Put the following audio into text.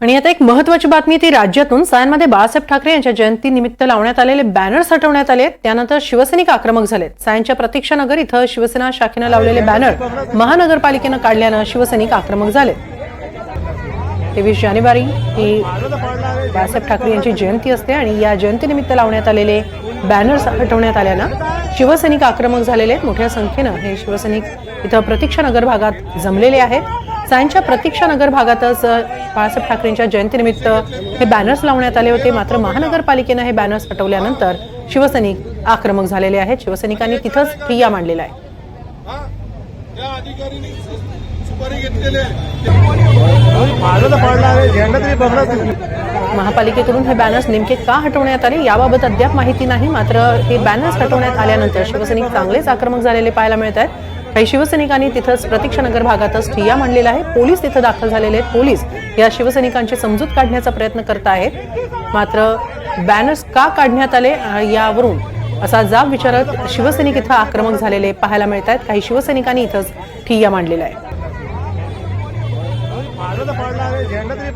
आणि आता एक महत्वाची बातमी ती राज्यातून. सायनमध्ये बाळासाहेब ठाकरे यांच्या जयंती निमित्त लावण्यात आलेले बॅनर्स हटवण्यात आले त्यानंतर शिवसैनिक आक्रमक झालेत. सायनच्या प्रतीक्षानगर इथं शिवसेना शाखेनं लावलेले बॅनर महानगरपालिकेनं काढल्यानं शिवसैनिक आक्रमक झाले तेवीस जानेवारी ही बाळासाहेब ठाकरे यांची जयंती असते आणि या जयंतीनिमित्त लावण्यात आलेले बॅनर्स हटवण्यात आल्यानं शिवसैनिक आक्रमक झालेले मोठ्या संख्येनं हे शिवसैनिक इथं प्रतीक्षानगर भागात जमलेले आहेत. सायंच्या प्रतीक्षानगर भागातच बाळासाहेब ठाकरेंच्या जयंतीनिमित्त हे बॅनर्स लावण्यात आले होते. मात्र महानगरपालिकेनं हे बॅनर्स हटवल्यानंतर शिवसैनिक आक्रमक झालेले आहेत. शिवसैनिकांनी तिथंच ठिय्या मांडलेला आहे महापालिकेकडून हे बॅनर्स नेमके का हटवण्यात आले याबाबत अद्याप माहिती नाही. मात्र हे बॅनर्स हटवण्यात आल्यानंतर शिवसैनिक चांगलेच आक्रमक झालेले पाहायला मिळत आहेत. काही शिवसैनिकांनी तिथंच प्रतीक्षानगर भागातच ठिय्या मांडलेला आहे पोलीस तिथं दाखल झालेले आहेत. पोलीस या शिवसैनिकांची समजूत काढण्याचा प्रयत्न करत आहेत. मात्र बॅनर्स का काढण्यात आले यावरून असा जाब विचारत शिवसैनिक इथं आक्रमक झालेले पाहायला मिळत आहेत. काही शिवसैनिकांनी इथंच ठिय्या मांडलेला आहे. झेंडा तरी